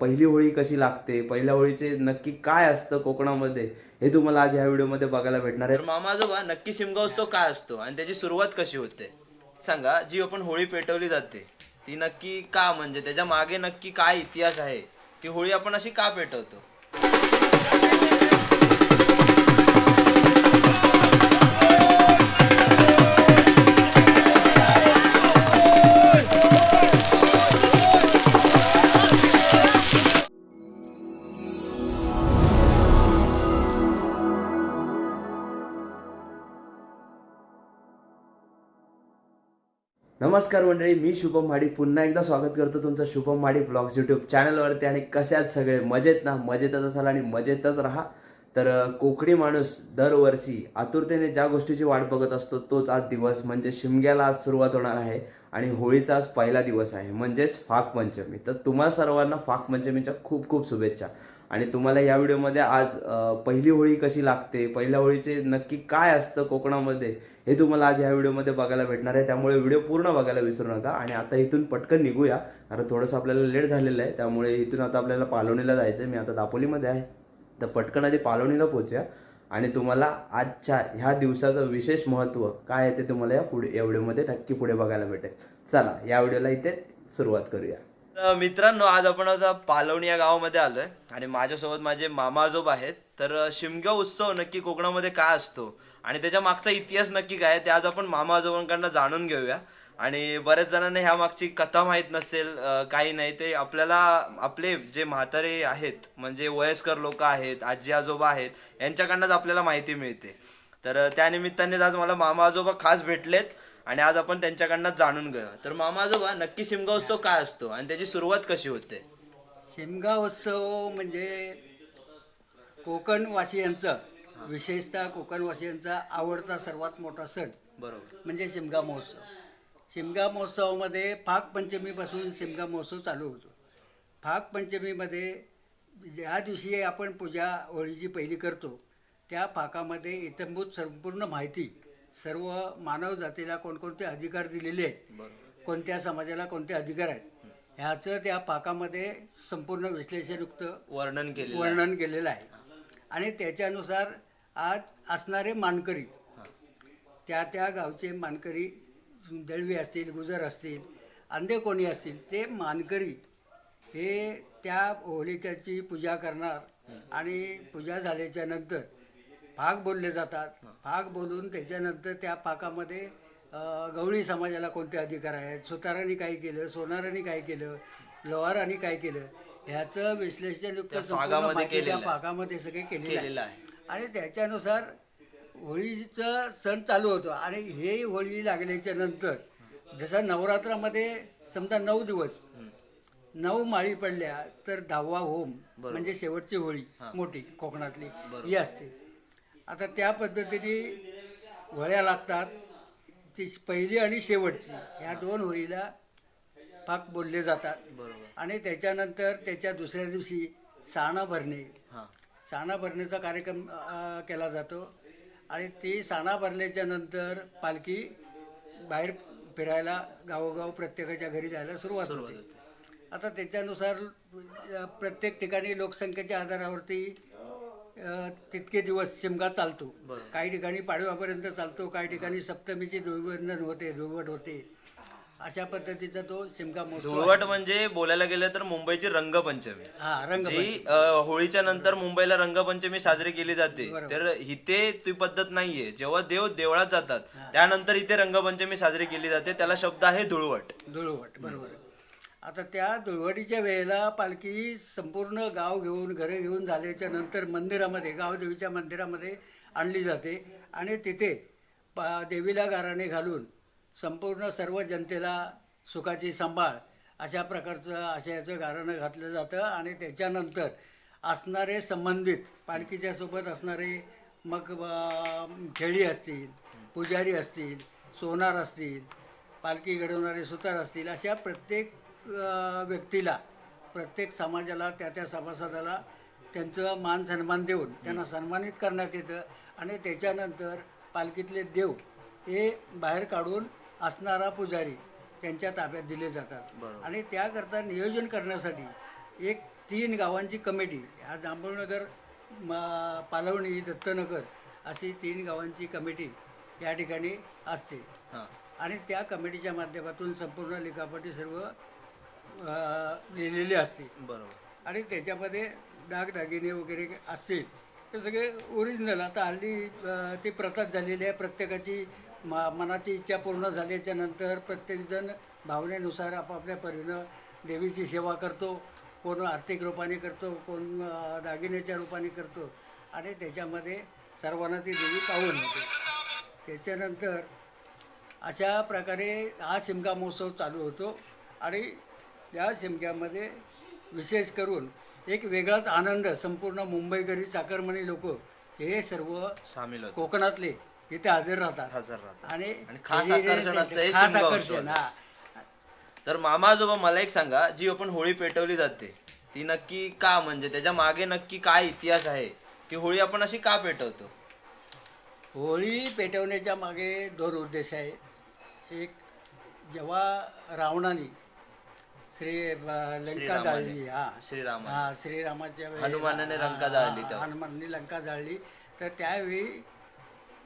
पहिली होळी कशी लागते? पहिल्या होळीचे नक्की काय असतं कोकणामध्ये? हे तुम्हाला आज ह्या व्हिडिओमध्ये बघायला भेटणार आहे. तर मामा आजोबा नक्की शिमगा उत्सव काय असतो आणि त्याची सुरुवात कशी होते? सांगा जी आपण होळी पेटवली जाते ती नक्की का? म्हणजे त्याच्यामागे नक्की काय इतिहास आहे? की होळी आपण अशी का पेटवतो? नमस्कार मंडळी मी शुभम माडी पुन्हा एकदा स्वागत करतो तुमचं शुभम माडी ब्लॉग्स यूट्यूब चॅनलवरती आणि कशात सगळे? मजेत ना? मजेतच असाल आणि मजेतच राहा. तर कोकणी माणूस दरवर्षी आतुरतेने ज्या गोष्टीची वाट बघत असतो तोच आज दिवस म्हणजे शिमग्याला आज सुरुवात होणार आहे. आणि होळीचा आज पहिला दिवस आहे म्हणजेच फाकपंचमी. तर तुम्हा सर्वांना फाक पंचमीच्या खूप खूप शुभेच्छा. आणि तुम्हाला या व्हिडिओमध्ये आज पहिली होळी कशी लागते पहिल्या होळीचे नक्की काय असतं कोकणामध्ये हे तुम्हाला आज ह्या व्हिडिओमध्ये बघायला भेटणार आहे. त्यामुळे व्हिडिओ पूर्ण बघायला विसरू नका. आणि आता इथून पटकन निघूया कारण थोडंसं आपल्याला लेट झालेलं आहे. त्यामुळे इथून आता आपल्याला पालवणीला जायचं आहे. मी आता दापोलीमध्ये आहे. तर पटकन आधी पालवणीला पोहोचूया. आणि तुम्हाला आजच्या ह्या दिवसाचं विशेष महत्त्व काय आहे ते तुम्हाला या पुढे या व्हिडिओमध्ये नक्की पुढे बघायला भेटेल. चला या व्हिडिओला इथे सुरुवात करूया. तर मित्रांनो आज आपण आता पालवणी या गावामध्ये आलोय आणि माझ्यासोबत माझे मामा आजोबा आहेत. तर शिमगा उत्सव नक्की कोकणामध्ये काय असतो आणि त्याच्या मागचा इतिहास नक्की काय ते आज आपण मामा आजोबांकडनं जाणून घेऊया. आणि बऱ्याच जणांना ह्या मागची कथा माहीत नसेल काही नाही ते आपल्याला आपले जे म्हातारे आहेत म्हणजे वयस्कर लोक आहेत आजी आजोबा आहेत यांच्याकडनंच आपल्याला माहिती मिळते. तर त्यानिमित्ताने आज मला मामा आजोबा खास भेटलेत. आणि आज आपण त्यांच्याकडनं जाणून घेऊया. तर मामा आजोबा नक्की शिमगा उत्सव काय असतो आणि त्याची सुरुवात कशी होते? शिमगा उत्सव म्हणजे कोकणवासियांचा विशेषतः कोकणवासियांचा आवडता सर्वात मोठा सण. बरोबर. म्हणजे शिमगा महोत्सव. शिमगा महोत्सवामध्ये फाग पंचमीपासून शिमगा महोत्सव चालू होतो. फाग पंचमीमध्ये ज्या दिवशी आपण पूजा होळीची पहिली करतो त्या फाकामध्ये इतंभूत संपूर्ण माहिती सर्व मानव जातीला कोणकोणते अधिकार दिलेले आहेत कोणत्या समाजाला कोणते अधिकार आहेत ह्याचं त्या पाकामध्ये संपूर्ण विश्लेषणयुक्त वर्णन आहे. वर्णन केलेलं आहे. आणि त्याच्यानुसार आज असणारे मानकरी त्या त्या गावचे मानकरी दळवी असतील गुजर असतील अंधे कोणी असतील ते मानकरी हे त्या होलिकाची पूजा करणार आणि पूजा झाल्याच्यानंतर फाग बोलले जातात फाग बोलून त्याच्यानंतर त्या पाकामध्ये गवळी समाजाला कोणते अधिकार आहेत सुतारांनी काय केलं सोनारांनी काय केलं लोहारांनी काय केलं ह्याचं आहे. भागामध्ये सगळे केलेले केलेलं आहे आणि त्याच्यानुसार होळीचं सण चालू होतो आणि हे होळी लागल्याच्या नंतर जसं नवरात्रामध्ये समजा नऊ दिवस. नऊ माळी पडल्या तर दहावा होम. म्हणजे शेवटची होळी. मोठी कोकणातली. ही असते आता त्या पद्धतीने होळ्या लागतात. ती पहिली आणि शेवटची ह्या दोन होळीला पाक बोलले जातात. बरोबर. आणि त्याच्यानंतर त्याच्या दुसऱ्या दिवशी साणा भरणे. हा. साणा भरण्याचा कार्यक्रम अ, केला जातो. आणि ती साणा भरल्याच्या नंतर पालखी बाहेर फिरायला गावोगाव प्रत्येकाच्या घरी जायला सुरुवात सुरुवात होते. होते. आता त्याच्यानुसार अ, प्रत्येक ठिकाणी लोकसंख्येच्या आधारावरती तितके दिवस शिमगा चालतो. काही ठिकाणी पाडव्यापर्यंत चालतो काही ठिकाणी सप्तमीची धुळवंदन होते धुळवट होते. अशा पद्धतीचा तो शिमगा. धुळवट म्हणजे बोलायला गेलं तर मुंबईची रंगपंचमी. हा रंग जी होळीच्या नंतर मुंबईला रंगपंचमी साजरी केली जाते. तर इथे ती पद्धत नाहीये. जेव्हा देव देवळात जातात त्यानंतर इथे रंगपंचमी साजरी केली जाते. त्याला शब्द आहे धुळवट. धुळवट बरोबर. आता त्या धुळवटीच्या वेळेला पालखी संपूर्ण गाव घेऊन घरे घेऊन झाल्याच्यानंतर मंदिरामध्ये गावदेवीच्या मंदिरामध्ये आणली जाते. आणि तिथे पा देवीला गाराणे घालून संपूर्ण सर्व जनतेला सुखाची सांभाळ अशा प्रकारचं आशयाचं गाराणं घातलं जातं. आणि त्याच्यानंतर असणारे संबंधित पालखीच्या सोबत असणारे मग खेळी असतील पुजारी असतील सोनार असतील पालखी घडवणारे सुतार असतील अशा प्रत्येक व्यक्तीला प्रत्येक समाजाला त्या त्या सभासदाला त्यांचं मान सन्मान देऊन त्यांना सन्मानित करण्यात येतं. आणि त्याच्यानंतर पालखीतले देव हे बाहेर काढून असणारा पुजारी त्यांच्या ताब्यात दिले जातात. आणि त्याकरता नियोजन करण्यासाठी एक तीन गावांची कमिटी ह्या जांभूळनगर पालवणी दत्तनगर अशी तीन गावांची कमिटी या ठिकाणी असते. हां. आणि त्या कमिटीच्या माध्यमातून संपूर्ण लिखापटी सर्व लिहिलेली असते. बरोबर. आणि त्याच्यामध्ये दागदागिने वगैरे असतील ते सगळे ओरिजिनल आता हल्ली ती प्रथाच झालेली आहे. प्रत्येकाची मा मनाची इच्छा पूर्ण झाल्याच्यानंतर प्रत्येकजण भावनेनुसार आपापल्या परीनं देवीची सेवा करतो. कोण आर्थिक रूपाने करतो कोण दागिन्याच्या रूपाने करतो. आणि त्याच्यामध्ये सर्वांना ती देवी पावन होते. त्याच्यानंतर अशा प्रकारे हा शिमगा महोत्सव चालू होतो. आणि या शिमग्यामध्ये विशेष करून एक वेगळाच आनंद संपूर्ण मुंबईकरी चाकरमणी लोक हे सर्व सामील होतो कोकणातले इथे हजर राहतात. हजर राहतात. आणि आणि खास आकर्षण असतं हे खास शिमगा आकर्षण उत्सवाचं. हा. तर मामा आजोबा मला एक सांगा जी आपण होळी पेटवली जाते ती नक्की का म्हणजे त्याच्यामागे नक्की काय इतिहास आहे की होळी आपण अशी का पेटवतो? होळी पेटवण्याच्या मागे दोन उद्देश आहेत एक जेव्हा रावणाने श्री लंका. जाळली हा. श्रीरामा हा श्रीरामाच्या वेळी हनुमानाने लंका जाळली. हनुमानाने लंका जाळली. तर त्यावेळी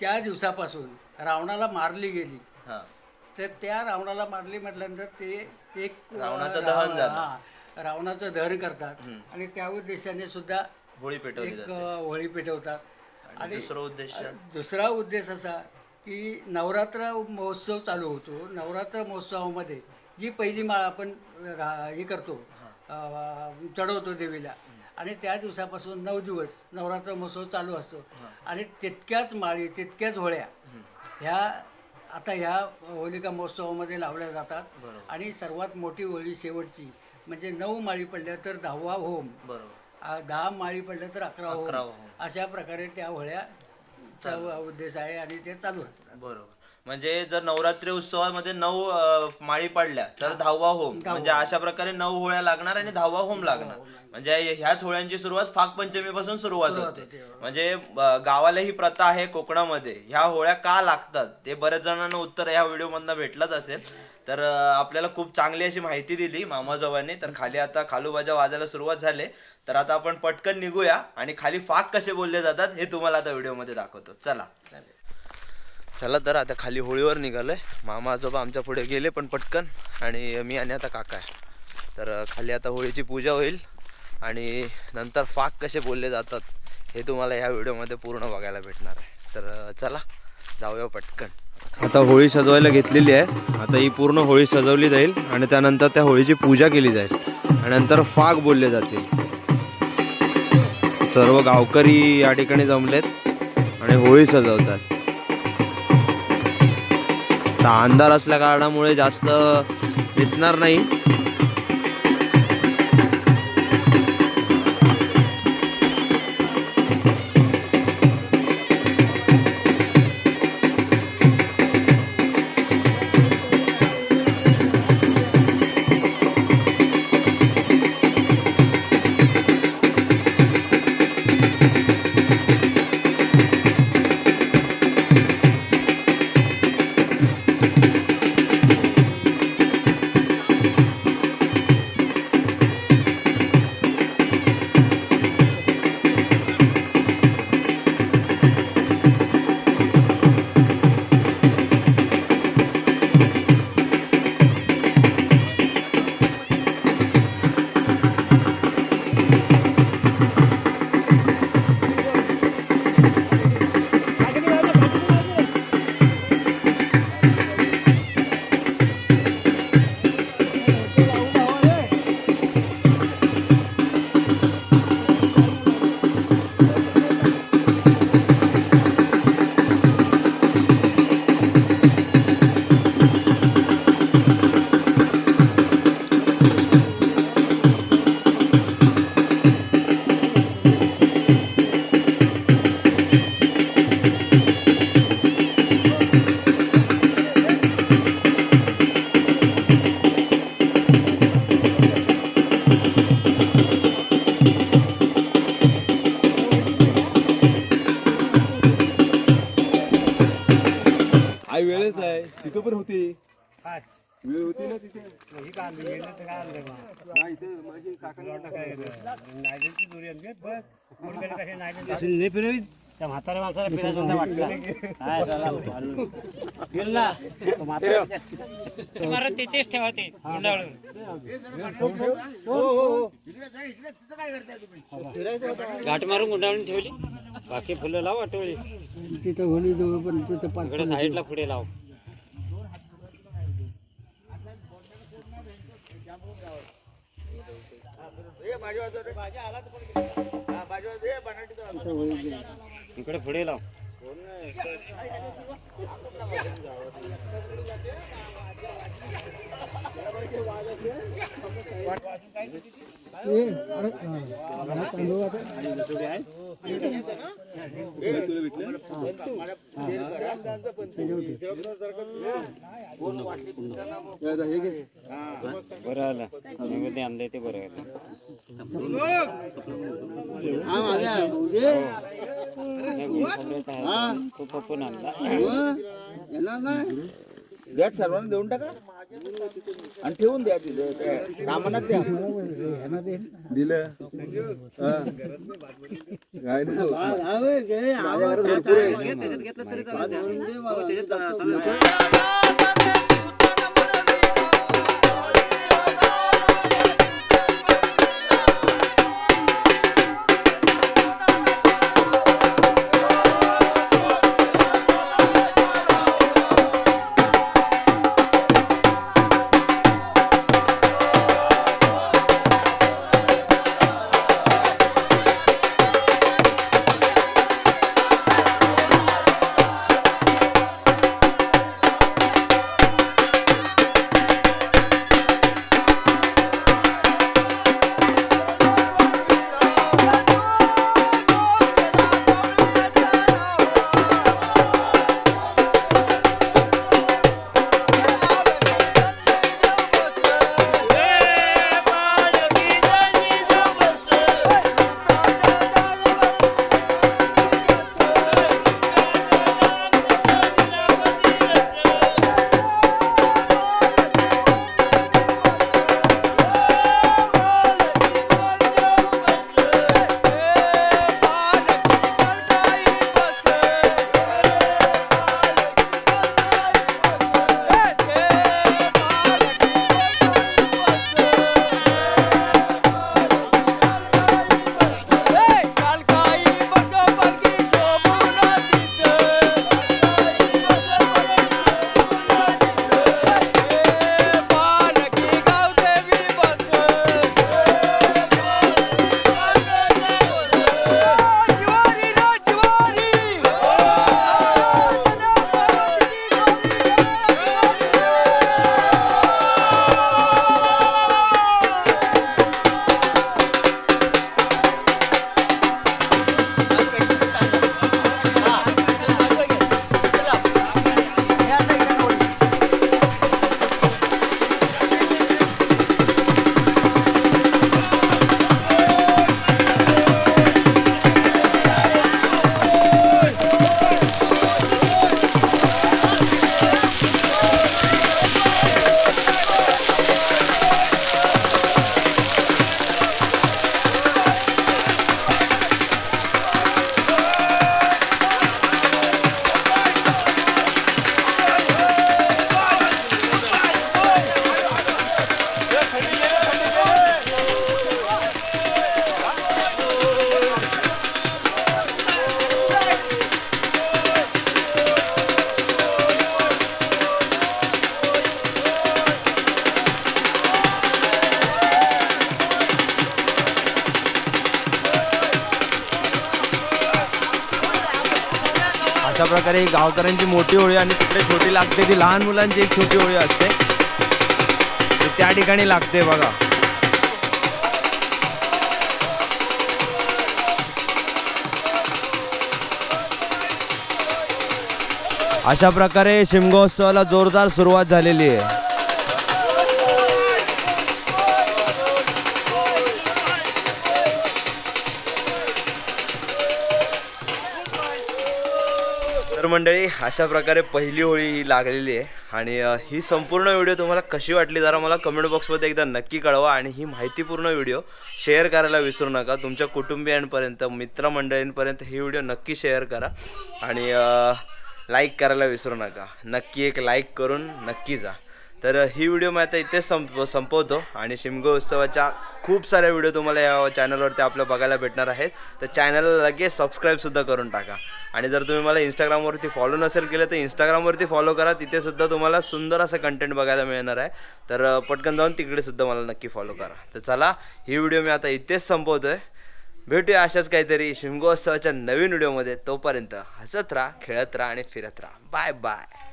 त्या दिवसापासून रावणाला मारली गेली. तर त्या रावणाला मारली म्हटल्यानंतर ते एक रावणाचं राव- दहन झालं. हा, रावणाचं दहन करतात. आणि त्या उद्देशाने सुद्धा होळी पेटवली होळी पेटवतात. आणि दुसरा उद्देश? दुसरा उद्देश असा की नवरात्र महोत्सव चालू होतो. नवरात्र महोत्सवामध्ये जी पहिली माळ आपण घा- हे करतो अ, चढवतो देवीला. आणि त्या दिवसापासून नऊ दिवस नवरात्र महोत्सव चालू असतो. आणि तितक्याच माळी तितक्याच होळ्या ह्या आता ह्या होलिका महोत्सवामध्ये लावल्या जातात. बरोबर. आणि सर्वात मोठी होळी शेवटची म्हणजे नऊ माळी पडल्या तर दहावा होम. बरोबर. आ, दहा माळी पडल्या तर अकरा अकरा होम. होम. अशा प्रकारे त्या होळ्याचा उद्देश आहे आणि ते चालू असतात. बरोबर. म्हणजे जर नवरात्री उत्सवामध्ये नऊ माळी पडल्या तर दहावा होम. म्हणजे अशा प्रकारे नऊ होळ्या लागणार आणि दहावा होम लागणार. म्हणजे ह्याच होळ्यांची सुरुवात फाग पंचमी पासून सुरुवात होते. होते. म्हणजे गावाला ही प्रथा आहे कोकणामध्ये. ह्या होळ्या का लागतात? ते बऱ्याच जणांना उत्तर ह्या व्हिडिओ मधनं भेटलंच असेल. तर आपल्याला खूप चांगली अशी माहिती दिली मामाजोबांनी. तर खाली आता खालूबाजा वाजायला सुरुवात झाली. तर आता आपण पटकन निघूया आणि खाली फाग कसे बोलले जातात हे तुम्हाला आता व्हिडिओमध्ये दाखवतो. चला. चला तर आता खाली होळीवर निघालोय. मामा आजोबा आमच्या पुढे गेले पण पटकन. आणि मी आणि आता काका आहे. तर खाली आता होळीची पूजा होईल. आणि नंतर फाक कसे बोलले जातात हे तुम्हाला ह्या व्हिडिओमध्ये पूर्ण बघायला भेटणार आहे. तर चला जाऊया पटकन. आता होळी सजवायला घेतलेली आहे. आता ही पूर्ण होळी सजवली जाईल आणि त्यानंतर त्या होळीची पूजा केली जाईल. आणि नंतर फाग बोलले जातील. सर्व गावकरी या ठिकाणी जमलेत आणि होळी सजवतात. आता अंधार असल्या कारणामुळे जास्त दिसणार नाही. माणसाला फिरायचं होतं काय झाला म्हातारा- तिथेच ठेवा ते गुंडाळून. गाठ मारून गुंडाळून ठेवली. बाकी फुलं लाव वाटवली तिथं होली जवळ पण तिथं साईडला पुढे लाव. इकडे पुढे लाव. बरं आलं. आणलंय ते बरं आहे. तो पप्पून आणला सर्वांना देऊन टाका आणि ठेवून द्या तिथे सामानात द्या दिलं काय नाही प्रकारे ही गावकऱ्यांची मोठी होळी आणि तिकडे छोटी लागते ती लहान मुलांची एक छोटी होळी असते. त्या ठिकाणी लागते बघा. अशा प्रकारे शिमगोत्सवाला जोरदार सुरुवात झालेली आहे. मंडळी अशा प्रकारे पहिली होळी ही लागलेली आहे. आणि ही संपूर्ण व्हिडिओ तुम्हाला कशी वाटली जरा मला कमेंट बॉक्समध्ये एकदा नक्की कळवा आणि ही माहितीपूर्ण व्हिडिओ शेअर करायला विसरू नका. तुमच्या कुटुंबियांपर्यंत मित्रमंडळींपर्यंत ही व्हिडिओ नक्की शेअर करा आणि लाईक करायला विसरू नका. नक्की एक लाईक करून नक्की जा. तर ही व्हिडिओ मी आता इथेच संप संपवतो आणि शिमगो उत्सवाच्या खूप साऱ्या व्हिडिओ तुम्हाला या चॅनलवरती आपल्या बघायला भेटणार आहेत. तर चॅनलला लगेच सबस्क्राईबसुद्धा करून टाका. आणि जर तुम्ही मला इंस्टाग्रामवरती फॉलो नसेल केलं तर इंस्टाग्रामवरती फॉलो करा. तिथेसुद्धा तुम्हाला सुंदर असं कंटेंट बघायला मिळणार आहे. तर पटकन जाऊन तिकडेसुद्धा मला नक्की फॉलो करा. तर चला ही व्हिडिओ मी आता इथेच संपवतो आहे भेटूया अशाच काहीतरी शिमगोत्सवाच्या नवीन व्हिडिओमध्ये तोपर्यंत हसत राहा खेळत राहा आणि फिरत राहा. Bye bye